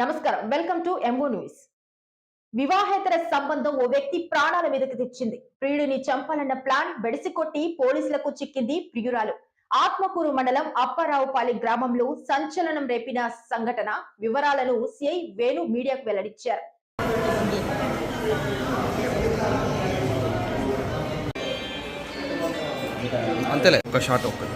నమస్కారం. Welcome to MO news వివాహేతర సంబంధం ఓ వ్యక్తి ప్రాణాల మీదకి తెచ్చింది. ప్రియుడిని చంపాలన్న ప్లాన్ బెడిసి కొట్టి పోలీసులకు చిక్కింది ప్రియురాలు. ఆత్మకూరు మండలం అప్పారావుపాలి గ్రామంలో సంచలనం రేపిన సంఘటన వివరాలను సిఐ వేణు మీడియాకు వెల్లడించారు. అంతేలే ఒక షాట్ ఒక్కటి.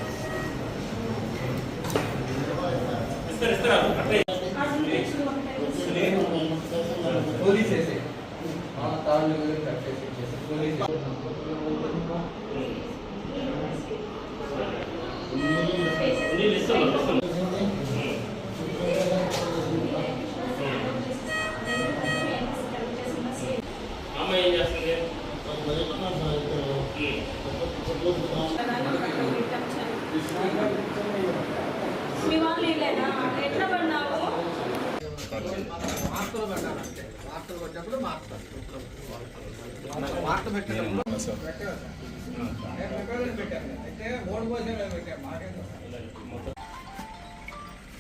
అమ్మ ఏం చేస్తుంది మీ వాళ్ళు ఇల్లేనా? ఎట్లా పడినావు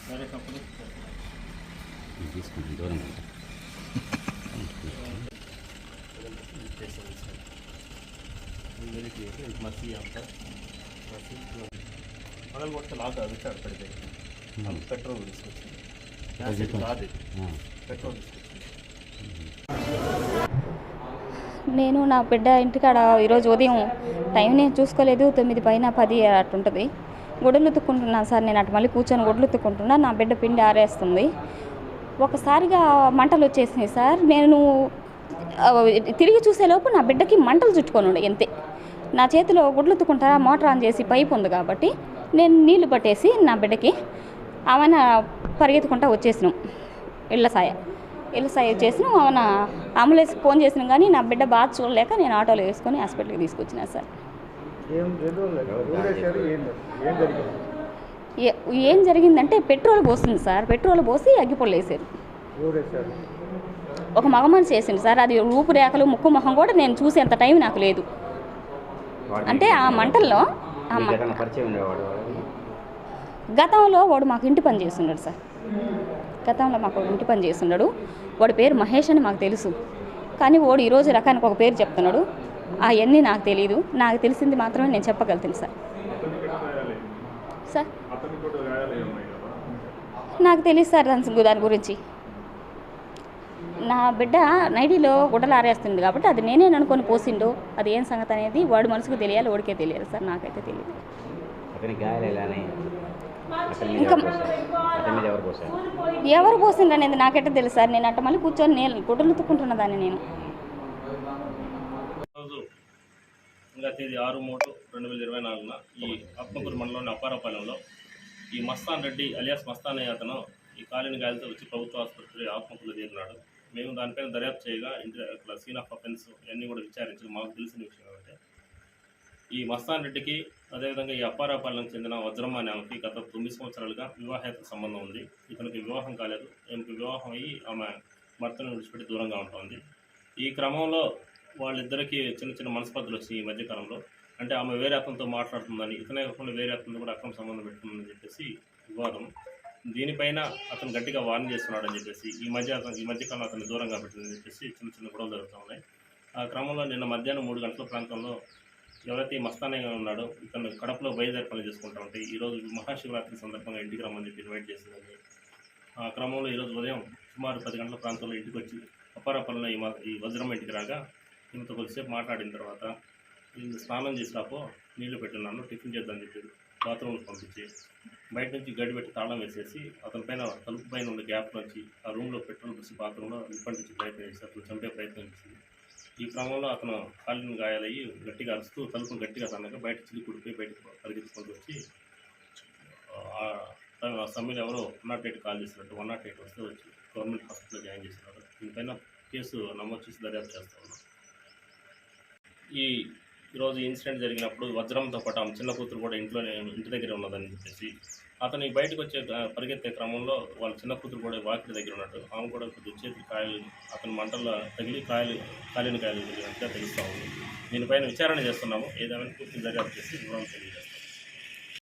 సరే తప్పదు అందరికీ మసి అంత మసి మొదలు కొడితే లాక్ అడుగుతాడు పడితే పెట్రోల్ తీసుకొచ్చింది గ్యాస్ ఇది కాదు ఇది. పెట్రోల్ తీసుకొచ్చింది నేను నా బిడ్డ ఇంటికాడ ఈరోజు ఉదయం టైం నేను చూసుకోలేదు తొమ్మిది పైన పది అట్టుంటుంది. గుడ్డలు ఉతుక్కుంటున్నాను సార్ నేను అటు మళ్ళీ కూర్చొని గుడ్డలు ఉతుక్కుంటున్నా నా బిడ్డ పిండి ఆరేస్తుంది. ఒకసారిగా మంటలు వచ్చేసినాయి సార్. నేను తిరిగి చూసేలోపు నా బిడ్డకి మంటలు చుట్టుకొని ఉండే అంతే నా చేతిలో గుడ్లు ఉతుక్కుంటా మోటార్ ఆన్ చేసి పైప్ ఉంది కాబట్టి నేను నీళ్ళు పట్టేసి నా బిడ్డకి ఆమెన పరిగెత్తుకుంటా వచ్చేసినాం. ఇళ్ళ సాయ. ఇళ్ళ సాయ వచ్చేసినాం. ఆమెన అంబులెన్స్కి ఫోన్ చేసినాం కానీ నా బిడ్డ బాధ చూడలేక నేను ఆటోలో వేసుకొని హాస్పిటల్కి తీసుకొచ్చిన సార్. ఏం రెండు రోజులు ఊరేశారు ఏం ఏం జరిగింది? ఏ- ఏం జరిగిందంటే పెట్రోల్ పోస్తుంది సార్. పెట్రోల్ పోసి అగ్గిపొళ్ళు వేసారు ఒక మగ మనిషి వేసింది సార్. అది రూపురేఖలు ముక్కు మొహం కూడా నేను చూసేంత టైం నాకు లేదు. అంటే ఆ మంటల్లో ఆ మ- ఏదైనా పరిచయం ఉండేవాడు వాడు? గతంలో వాడు మాకు ఇంటి పని చేస్తున్నాడు సార్. గతంలో మాకు ఇంటి పని చేస్తున్నాడు. వాడి పేరు మహేష్ అని మాకు తెలుసు. కానీ వాడు ఈరోజు రకానికి ఒక పేరు చెప్తున్నాడు. అవన్నీ నాకు తెలియదు నాకు తెలిసింది మాత్రమే నేను చెప్పగలుగుతాను సార్. సార్? నాకు తెలియదు సార్ దాని దాని గురించి. నా బిడ్డ నైటీలో గుడ్డలు ఆరేస్తుంది కాబట్టి అది నేనే అనుకొని పోసిండో. అది ఏం సంగతి అనేది వాడి మనసుకు తెలియాలి వాడికే తెలియాలి సార్. నాకైతే తెలియదు. ఇంకా- ఎవరు పోసిండ్రు అనేది నాకైతే తెలుసు సార్. నేను అట్ట మళ్ళీ కూర్చొని నేను గుడ్డలు ఉతుక్కుంటున్న దాన్ని నేను. ఇంకా తేదీ ఆరు మూడు రెండు వేల ఇరవై నాలుగున ఈ అప్పకూరు మండలంలోని అప్పారపాలెంలో ఈ మస్తాన్ రెడ్డి అలియాస్ మస్తాన్ అనే అతను ఈ కాలిన గాయాలతో వచ్చి ప్రభుత్వ ఆసుపత్రి ఆత్మకులు చేరినాడు. మేము దానిపైన దర్యాప్తు చేయగా ఇంటి అట్లా సీన్ ఆఫ్ అఫెన్స్ ఇవన్నీ కూడా విచారించి మాకు తెలిసిన విషయం కాబట్టి ఈ మస్తాన్ రెడ్డికి అదేవిధంగా ఈ అప్పారాపాలెంకి చెందిన వజ్రమ్మ అనే ఆమెకి గత తొమ్మిది సంవత్సరాలుగా వివాహేతర సంబంధం ఉంది. ఇతనికి వివాహం కాలేదు. ఈమెకి వివాహం అయ్యి ఆమె భర్తను విడిచిపెట్టి దూరంగా ఉంటుంది. ఈ క్రమంలో వాళ్ళిద్దరికీ చిన్న చిన్న మనస్పర్ధలు వచ్చినాయి ఈ మధ్యకాలంలో. అంటే ఆమె వేరే అతనితో మాట్లాడుతుందని ఇతనే కాకుండా వేరే అతనితో కూడా అక్రమ సంబంధం పెట్టుకుందని చెప్పేసి వివాదం. దీనిపైన అతను గట్టిగా వార్న్ చేస్తున్నాడని చెప్పేసి ఈ మధ్య అతను ఈ మధ్యకాలం అతను దూరంగా పెట్టిందని చెప్పేసి చిన్న చిన్న గొడవలు జరుగుతూ ఉన్నాయి. ఆ క్రమంలో నిన్న మధ్యాహ్నం మూడు గంటల ప్రాంతంలో ఎవరైతే మస్తానంగా మస్తానయ్య ఉన్నాడో ఇతను కడపలో బయలుదేరి పనులు చేసుకుంటా ఉంటే ఈరోజు మహాశివరాత్రి సందర్భంగా ఇంటికి రమ్మని చెప్పి ఇన్వైట్ చేసిందని ఆ క్రమంలో ఈరోజు ఉదయం సుమారు పది గంటల ప్రాంతంలో ఇంటికి వచ్చి అప్పారపల్లిలో ఈ ఈ వజ్రం ఇంటికి రాగా ఈమెతో కొద్దిసేపు మాట్లాడిన తర్వాత నేను స్నానం చేసి నీళ్ళు పెట్టున్నాను టిఫిన్ చేద్దామని చెప్పి బాత్రూమ్కి పంపించి బయట నుంచి గడి పెట్టి తాళం వేసేసి అతని పైన తలుపు పైన ఉన్న గ్యాప్ నుంచి ఆ రూమ్లో పెట్రోల్ పోసి బాత్రూంలో నిప్పంటించి ప్రయత్నం చేసి అతను చంపే ప్రయత్నం చేసింది. ఈ క్రమంలో అతను కాలిన గాయాలయ్యి గట్టిగా అరుస్తూ తలుపును గట్టిగా తనక బయట చిలుకుడిపోయి బయటకు పరిగెత్తుకుంటూ వచ్చి ఆ తన ఎవరో వన్ నాట్ ఎయిట్ కాల్ చేసినట్టు వన్ నాట్ ఎయిట్ వస్తే వచ్చి గవర్నమెంట్ హాస్పిటల్లో జాయిన్ చేసినారు. దీనిపైన కేసు నమోదు చేసి దర్యాప్తు చేస్తా ఉన్నాం. ఈ ఈరోజు ఇన్సిడెంట్ జరిగినప్పుడు వజ్రంతో పాటు ఆమె చిన్న కూతురు కూడా ఇంట్లోనే ఇంటి దగ్గర ఉన్నదని చెప్పేసి అతని బయటకు వచ్చే పరిగెత్తే క్రమంలో వాళ్ళ చిన్న కూతురు కూడా వాకిటి దగ్గర ఉన్నట్టు. ఆమె కూడా కొద్దిగా చేతి కాయలు అతని మంటల్లో తగిలి కాయలు కాలిన కాయలు తగిలినట్టుగా తెలుస్తూ ఉంది. దీనిపైన విచారణ చేస్తున్నాము. ఏదైనా పూర్తి దర్యాప్తు చేసి వివరం తెలియజేస్తాం